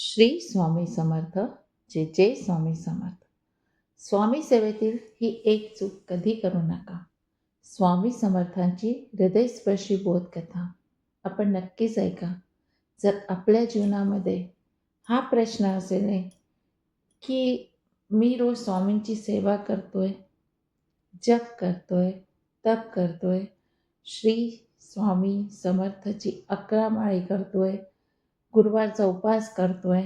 श्री स्वामी समर्थ जे जय स्वामी समर्थ. स्वामी सेवेतील ही एक चूक कधी करू नका. स्वामी समर्थांची हृदयस्पर्शी बोधकथा आपण नक्कीच ऐका. जर आपल्या जीवनामध्ये हा प्रश्न असेल की मी रोज स्वामींची सेवा करतोय जप करतोय तप करतोय श्री स्वामी समर्थची अकरा माळी करतोय गुरुवारचा उपवास करतोय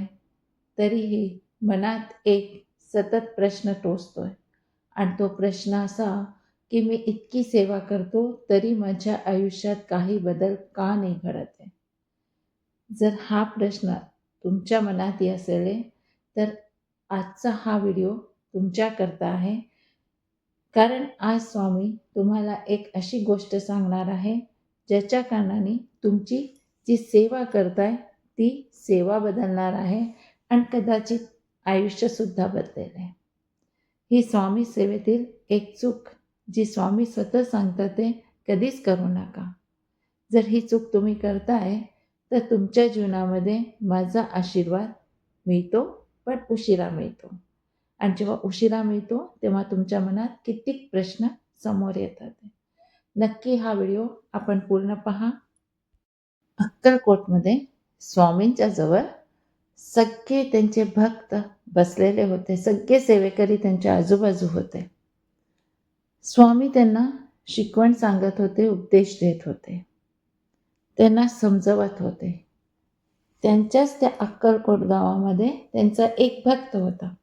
तरीही मनात एक सतत प्रश्न टोचतोय. आणि तो प्रश्न असा की मी इतकी सेवा करतो तरी माझ्या आयुष्यात काही बदल का नाही घडत आहे? जर हा प्रश्न तुमच्या मनात असेल तर आजचा हा व्हिडिओ तुमच्याकरता आहे. कारण आज स्वामी तुम्हाला एक अशी गोष्ट सांगणार आहे ज्याच्या कारणाने तुमची जी सेवा करताय ती सेवा बदलणार आहे आणि कदाचित आयुष्यसुद्धा बदलेल आहे. ही स्वामी सेवेतील एक चूक जी स्वामी स्वतः सांगतात ते कधीच करू नका. जर ही चूक तुम्ही करताय तर तुमच्या जीवनामध्ये माझा आशीर्वाद मिळतो पण उशिरा मिळतो. आणि जेव्हा उशिरा मिळतो तेव्हा तुमच्या मनात कित्येक प्रश्न समोर येतात. नक्की हा व्हिडिओ आपण पूर्ण पहा. अक्कलकोटमध्ये स्वामींच्या जवळ सगळे त्यांचे भक्त बसलेले होते. सगळे सेवेकरी त्यांच्या आजूबाजू होते. स्वामी त्यांना शिकवण सांगत होते उपदेश देत होते. त्यांना समजवत होते. त्यांच्याच त्या अक्कलकोट गावामध्ये त्यांचा एक भक्त होता.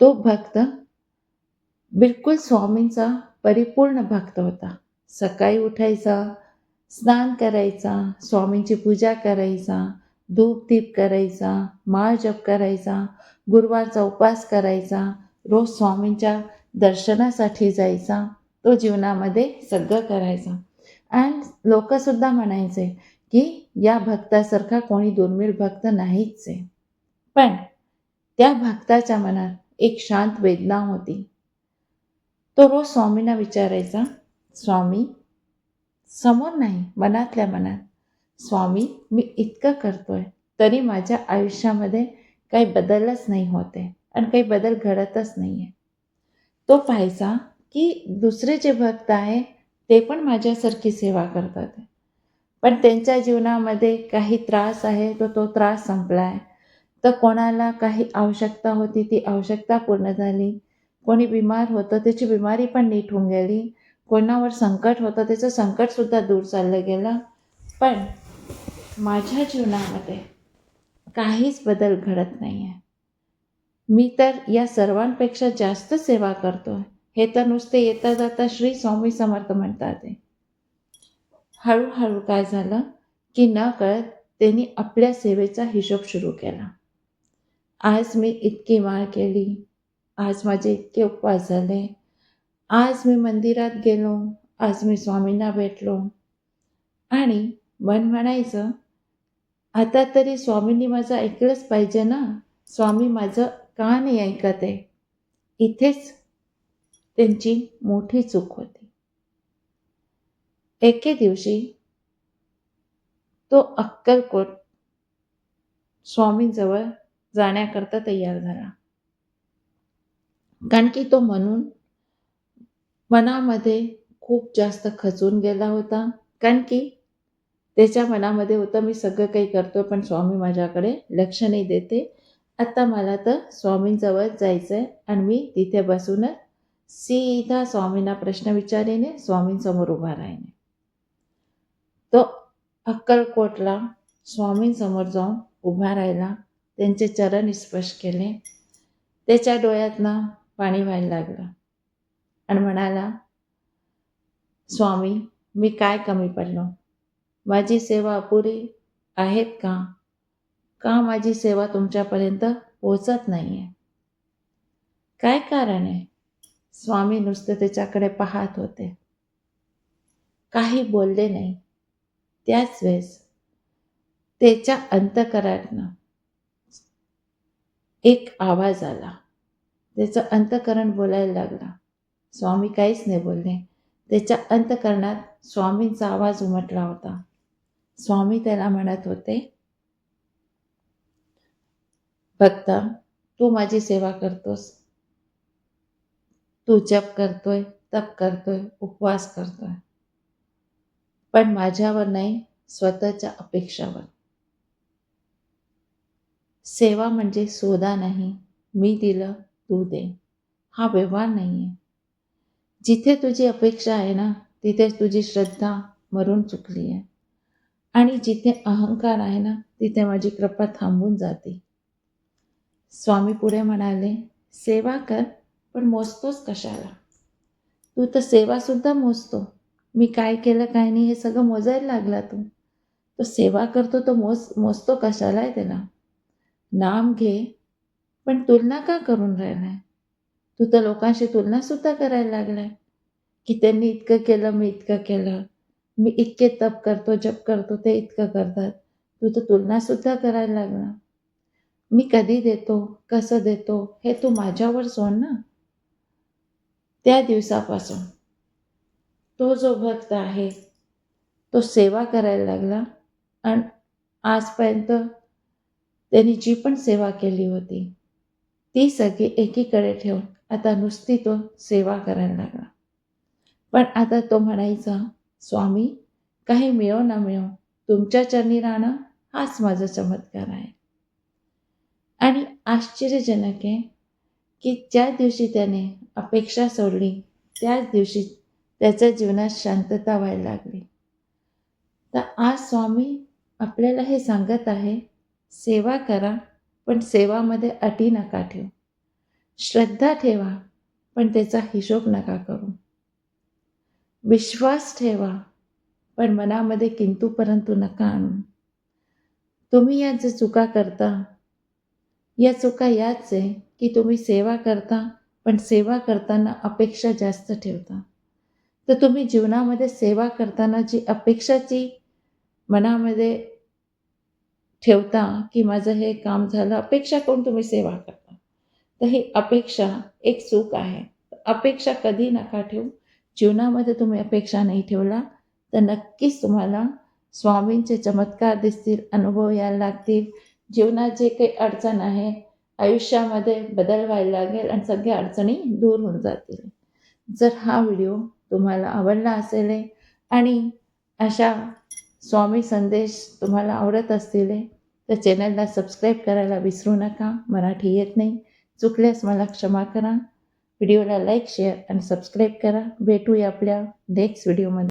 तो भक्त बिलकुल स्वामींचा परिपूर्ण भक्त होता. सकाळी उठायचा स्नान करायचा स्वामींची पूजा करायचा धूप दीप करायचा माळ जप करायचा गुरुवारचा उपवास करायचा रोज स्वामींच्या दर्शनासाठी जायचा तो जीवनामध्ये सगळं करायचा. आणि लोकसुद्धा म्हणायचे की या भक्तासारखा कोणी दुर्मिळ भक्त नाहीच आहे. पण त्या भक्ताच्या मनात एक शांत वेदना होती. तो रोज स्वामींना विचारायचा स्वामी समोर नाही मनातल्या मनात. स्वामी मी इतकं करतोय तरी माझ्या आयुष्यामध्ये काही बदलच नाही होते आणि काही बदल घडतच नाही आहे तो पाहायचा की दुसरे जे भक्त आहे ते पण माझ्यासारखी सेवा करतात. पण त्यांच्या जीवनामध्ये काही त्रास आहे तो तो त्रास संपला आहे तर कोणाला काही आवश्यकता होती ती आवश्यकता पूर्ण झाली. कोणी बिमार होतं त्याची बिमारी पण नीट होऊन गेली. कोणावर संकट होतं त्याचं संकटसुद्धा दूर चाललं गेलं. पण माझ्या जीवनामध्ये काहीच बदल घडत नाही आहे मी तर या सर्वांपेक्षा जास्त सेवा करतो हे तर नुसते येता जाता श्री स्वामी समर्थ म्हणतात. हळूहळू काय झालं की न कळत त्यांनी आपल्या सेवेचा हिशोब सुरू केला. आज मी इतकी माळ केली. आज माझे इतके उपवास झाले. आज मी मंदिरात गेलो आज मी स्वामींना भेटलो. आणि मन म्हणायचं आता तरी स्वामींनी माझं ऐकलंच पाहिजे ना? स्वामी माझं का नाही ऐकत आहे? इथेच त्यांची मोठी चूक होती. एके दिवशी तो अक्कलकोट स्वामींजवळ जाण्याकरता तयार झाला. कारण की तो म्हणून मनामध्ये खूप जास्त खचून गेला होता. कारण की त्याच्या मनामध्ये होतं मी सगळं काही करतो पण स्वामी माझ्याकडे लक्ष नाही देते. आत्ता मला तर स्वामींजवळ जायचं आहे आणि मी तिथे बसूनच सीधा स्वामींना प्रश्न विचारेने स्वामींसमोर उभा राहिने. तो अक्कलकोटला स्वामींसमोर जाऊन उभा राहिला. त्यांचे चरण स्पर्श केले. त्याच्या डोळ्यातनं पाणी व्हायला लागलं. आणि म्हणाला स्वामी मी काय कमी पडलो? माझी सेवा अपुरी आहेत का? का माझी सेवा तुमच्यापर्यंत पोचत नाही आहे काय कारण आहे? स्वामी नुसते त्याच्याकडे पाहत होते. काही बोलले नाही. त्याच वेळेस त्याच्या अंतकरणानं एक आवाज आला. त्याचं अंतकरण बोलायला लागला. स्वामी काहीच नाही बोलले. त्याच्या अंतकरणात स्वामींचा आवाज उमटला होता. स्वामी त्याला म्हणत होते भक्ता तू माझी सेवा करतोस. तू जप करतोय तप करतोय उपवास करतोय. पण माझ्यावर नाही स्वतःच्या अपेक्षावर. सेवा म्हणजे सोदा नाही. मी दिलं तू दे. हा व्यवहार नाही आहे जिथे तुझी अपेक्षा आहे ना तिथे तुझी श्रद्धा मरून चुकली आहे. आणि जिथे अहंकार आहे ना तिथे माझी कृपा थांबून जाते. स्वामी पुढे म्हणाले सेवा कर पण मोजतोच कशाला? तू तर सेवासुद्धा मोजतो. मी काय केलं काय नाही हे सगळं मोजायला लागला तू. तो सेवा करतो तो मोज मोजतो कशाला आहे त्याला? नाम घे पण तुलना का करून राहिला तू तर लोकांशी तुलनासुद्धा करायला लागलाय. की त्यांनी इतकं केलं मी इतकं केलं. मी इतके तप करतो जप करतो ते इतकं करतात. तू तर तुलनासुद्धा करायला लागला. मी कधी देतो कसं देतो हे तू माझ्यावर सोड ना. त्या दिवसापासून तो जो भक्त आहे तो सेवा करायला लागला. आणि आजपर्यंत त्यांनी जी पण सेवा केली होती ती सगळी एकीकडे ठेवून आता नुसती तो सेवा करायला लागला. पण आता तो म्हणायचा स्वामी काही मिळो ना मिळो तुमच्या चरणी राहणं हाच माझा चमत्कार आहे. आणि आश्चर्यजनक आहे की ज्या दिवशी त्याने अपेक्षा सोडली त्याच दिवशी त्याच्या जीवनात शांतता व्हायला लागली. तर आज स्वामी आपल्याला हे सांगत आहे सेवा करा पण सेवामध्ये अटी नका ठेवू. श्रद्धा ठेवा पण त्याचा हिशोब नका करू. विश्वास ठेवा पण मनामध्ये किंतू परंतु नका आणू. तुम्ही या जे चुका करता या चुका याच आहे की तुम्ही सेवा करता पण सेवा करताना अपेक्षा जास्त ठेवता. तर तुम्ही जीवनामध्ये सेवा करताना जी अपेक्षाची मनामध्ये ठेवता की माझं हे काम झालं अपेक्षा करून तुम्ही सेवा करता? तर ही अपेक्षा एक चूक आहे. अपेक्षा कधी नका ठेवू. जीवनामध्ये तुम्ही अपेक्षा नाही ठेवला तर नक्कीच तुम्हाला स्वामींचे चमत्कार दिसतील अनुभव यायला लागतील. जीवनात जे काही अडचण आहे आयुष्यामध्ये बदल व्हायला लागेल आणि सगळ्या अडचणी दूर होऊन जातील. जर हा व्हिडिओ तुम्हाला आवडला असेल आणि अशा स्वामी संदेश तुम्हाला आवडत असतील तर चॅनलला सबस्क्राईब करायला विसरू नका. मराठी येत नाही. चुकल्यास मला क्षमा करा. व्हिडिओला लाईक शेअर आणि सबस्क्राईब करा. भेटूया आपल्या नेक्स्ट व्हिडिओमध्ये